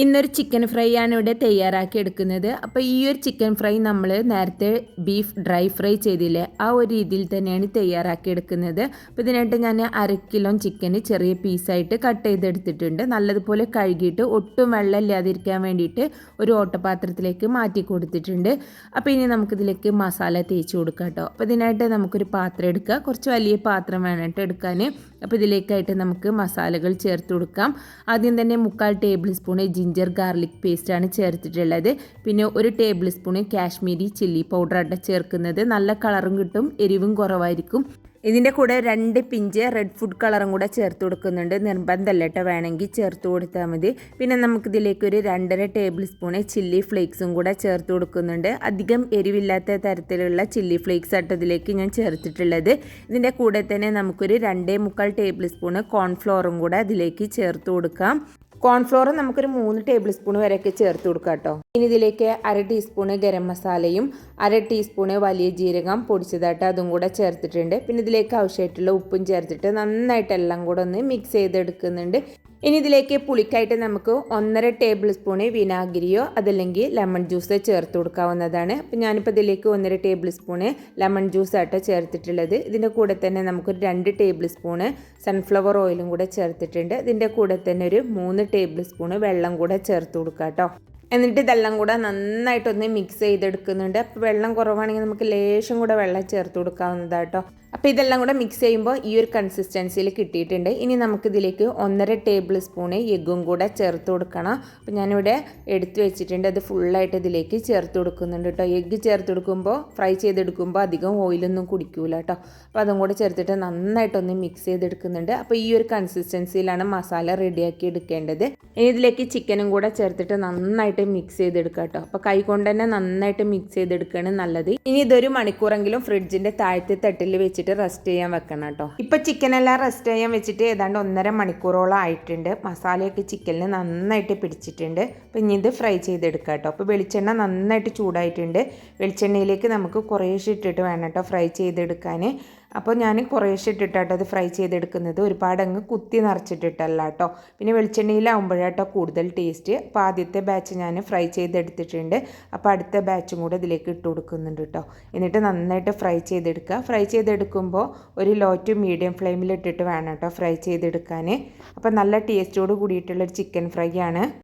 ഇന്നൊരു chicken fry ആണ് ഇവിടെ തയ്യാറാക്കി എടുക്കുന്നത്. അപ്പോൾ ഈ ഒരു ചിക്കൻ ഫ്രൈ നമ്മൾ നേരത്തെ ബീഫ് ഡ്രൈ ഫ്രൈ ചെയ്തില്ലേ ആ ഒരു രീതിയിൽ തന്നെയാണ് തയ്യാറാക്കി എടുക്കുന്നത്. അപ്പോൾ ഇതിനായിട്ട് ഞാൻ അര കിലോ ചിക്കൻ ചെറിയ പീസായിട്ട് കട്ട് ചെയ്തെടുത്തിട്ടുണ്ട്. നല്ലതുപോലെ കഴുകിയിട്ട് ഒട്ടും വെള്ളം ഇല്ലാതിരിക്കാൻ വേണ്ടിയിട്ട് ഒരു ഓട്ടപാത്രത്തിലേക്ക് മാറ്റി കൊടുത്തിട്ടുണ്ട്. അപ്പോൾ ഇനി നമുക്കിതിലേക്ക് മസാല തേച്ച് കൊടുക്കാം കേട്ടോ. അപ്പോൾ ഇതിനായിട്ട് നമുക്കൊരു പാത്രം എടുക്കുക കുറച്ച് വലിയ പാത്രം വേണം കേട്ടോ എടുക്കാൻ. അപ്പോൾ ഇതിലേക്കായിട്ട് നമുക്ക് മസാലകൾ ചേർത്ത് കൊടുക്കാം. ആദ്യം തന്നെ മുക്കാൽ ടേബിൾ സ്പൂൺ ജിഞ്ചർ ഗാർലിക് പേസ്റ്റാണ് ചേർത്തിട്ടുള്ളത്. പിന്നെ ഒരു tablespoon Kashmiri chilli powder പൗഡറാണ് ചേർക്കുന്നത്. നല്ല കളറും കിട്ടും എരിവും കുറവായിരിക്കും. ഇതിന്റെ കൂടെ രണ്ട് പിഞ്ച് റെഡ് ഫുഡ് കളറും കൂടെ ചേർത്ത് കൊടുക്കുന്നുണ്ട്. നിർബന്ധമല്ല കേട്ടോ വേണമെങ്കിൽ ചേർത്ത് കൊടുത്താൽ മതി. പിന്നെ നമുക്കിതിലേക്ക് ഒരു രണ്ടര ടേബിൾ സ്പൂണ് ചില്ലി ഫ്ലേക്സും കൂടെ ചേർത്ത് കൊടുക്കുന്നുണ്ട്. അധികം എരിവില്ലാത്ത തരത്തിലുള്ള ചില്ലി ഫ്ലേക്സ് ആട്ടോ ഇതിലേക്ക് ഞാൻ ചേർത്തിട്ടുള്ളത്. ഇതിന്റെ കൂടെ തന്നെ നമുക്കൊരു രണ്ടേ മുക്കാൽ ടേബിൾ സ്പൂണ് കോൺഫ്ലോറും കൂടെ അതിലേക്ക് ചേർത്ത് കൊടുക്കാം. കോൺഫ്ലോർ നമുക്കൊരു മൂന്ന് ടേബിൾ സ്പൂൺ വരെയൊക്കെ ചേർത്ത് കൊടുക്കാം കേട്ടോ. ഇനി ഇതിലേക്ക് അര ടീസ്പൂണ് ഗരം മസാലയും അര ടീസ്പൂണ് വലിയ ജീരകം പൊടിച്ചതായിട്ട് അതും കൂടെ ചേർത്തിട്ടുണ്ട്. പിന്നെ ഇതിലേക്ക് ആവശ്യമായിട്ടുള്ള ഉപ്പും ചേർത്തിട്ട് നന്നായിട്ട് എല്ലാം കൂടെ ഒന്ന് മിക്സ് ചെയ്തെടുക്കുന്നുണ്ട്. ഇനി ഇതിലേക്ക് പുളിക്കായിട്ട് നമുക്ക് ഒന്നര ടേബിൾ സ്പൂണ് വിനാഗിരിയോ അതല്ലെങ്കിൽ ലെമൺ ജ്യൂസ് ചേർത്ത് കൊടുക്കാവുന്നതാണ്. അപ്പം ഞാനിപ്പോൾ ഇതിലേക്ക് ഒന്നര ടേബിൾ സ്പൂണ് ലെമൺ ജ്യൂസ് ആട്ടോ ചേർത്തിട്ടുള്ളത്. ഇതിന്റെ കൂടെ തന്നെ നമുക്ക് രണ്ട് ടേബിൾ സ്പൂണ് സൺഫ്ലവർ ഓയിലും കൂടെ ചേർത്തിട്ടുണ്ട്. ഇതിന്റെ കൂടെ തന്നെ ഒരു മൂന്ന് ടേബിൾ സ്പൂണ് വെള്ളം കൂടെ ചേർത്ത് കൊടുക്കാം കേട്ടോ എന്നിട്ട് ഇതെല്ലാം കൂടെ നന്നായിട്ടൊന്ന് മിക്സ് ചെയ്തെടുക്കുന്നുണ്ട്. അപ്പോൾ വെള്ളം കുറവാണെങ്കിൽ നമുക്ക് ലേശം കൂടെ വെള്ളം ചേർത്ത് കൊടുക്കാവുന്നതാട്ടോ അപ്പോൾ ഇതെല്ലാം കൂടെ മിക്സ് ചെയ്യുമ്പോൾ ഈ ഒരു കൺസിസ്റ്റൻസിയിൽ കിട്ടിയിട്ടുണ്ട്. ഇനി നമുക്കിതിലേക്ക് ഒന്നര ടേബിൾ സ്പൂൺ എഗ്ഗും കൂടെ ചേർത്ത് കൊടുക്കണം. അപ്പോൾ ഞാനിവിടെ എടുത്തു വെച്ചിട്ടുണ്ട്. അത് ഫുള്ളായിട്ട് ഇതിലേക്ക് ചേർത്ത് കൊടുക്കുന്നുണ്ട് കേട്ടോ എഗ്ഗ് ചേർത്ത് കൊടുക്കുമ്പോൾ ഫ്രൈ ചെയ്തെടുക്കുമ്പോൾ അധികം ഓയിലൊന്നും കുടിക്കൂല കേട്ടോ അപ്പോൾ അതും കൂടെ ചേർത്തിട്ട് നന്നായിട്ടൊന്ന് മിക്സ് ചെയ്തെടുക്കുന്നുണ്ട്. അപ്പോൾ ഈ ഒരു കൺസിസ്റ്റൻസിയിലാണ് മസാല റെഡിയാക്കി എടുക്കേണ്ടത്. ഇനി ഇതിലേക്ക് ചിക്കനും കൂടെ ചേർത്തിട്ട് നന്നായിട്ട് മിക്സ് ചെയ്തെടുക്കുക കേട്ടോ അപ്പോൾ കൈ കൊണ്ട് തന്നെ നന്നായിട്ട് മിക്സ് ചെയ്തെടുക്കുകയാണ് നല്ലത്. ഇനി ഇതൊരു മണിക്കൂറെങ്കിലും ഫ്രിഡ്ജിന്റെ താഴത്തെ തട്ടിൽ വെച്ചിട്ട് റെസ്റ്റ് ചെയ്യാൻ വെക്കണം കേട്ടോ. ചിക്കൻ ചിക്കനെല്ലാം റെസ്റ്റ് ചെയ്യാൻ വെച്ചിട്ട് ഏതാണ്ട് ഒന്നര മണിക്കൂറോളം ആയിട്ടുണ്ട്. മസാലയൊക്കെ ചിക്കനിൽ നന്നായിട്ട് പിടിച്ചിട്ടുണ്ട്. അപ്പോൾ ഇനി ഇത് ഫ്രൈ ചെയ്തെടുക്കാം കേട്ടോ. അപ്പോൾ വെളിച്ചെണ്ണ നന്നായിട്ട് ചൂടായിട്ടുണ്ട്. വെളിച്ചെണ്ണയിലേക്ക് നമുക്ക് കുറേശ്ശെ ഇട്ടിട്ട് വേണം കേട്ടോ ഫ്രൈ ചെയ്തെടുക്കാൻ അപ്പോൾ ഞാൻ കുറേശ്ശെ ഇട്ടിട്ടാട്ടോ അത് ഫ്രൈ ചെയ്തെടുക്കുന്നത്. ഒരുപാട് അങ്ങ് കുത്തി നിറച്ചിട്ടിട്ടല്ല കേട്ടോ പിന്നെ വെളിച്ചെണ്ണയിലാവുമ്പോഴാട്ടോ കൂടുതൽ ടേസ്റ്റ്. അപ്പോൾ ആദ്യത്തെ ബാച്ച് ഞാൻ ഫ്രൈ ചെയ്തെടുത്തിട്ടുണ്ട്. അപ്പോൾ അടുത്ത ബാച്ചും കൂടെ ഇതിലേക്ക് ഇട്ട് കൊടുക്കുന്നുണ്ട് കേട്ടോ എന്നിട്ട് നന്നായിട്ട് ഫ്രൈ ചെയ്തെടുക്കുക. ഫ്രൈ ചെയ്തെടുക്കുമ്പോൾ ഒരു ലോ ടു മീഡിയം ഫ്ലെയിമിൽ ഇട്ടിട്ട് വേണം കേട്ടോ ഫ്രൈ ചെയ്തെടുക്കാൻ. അപ്പോൾ നല്ല ടേസ്റ്റോട് കൂടിയിട്ടുള്ളൊരു ചിക്കൻ ഫ്രൈ ആണ്.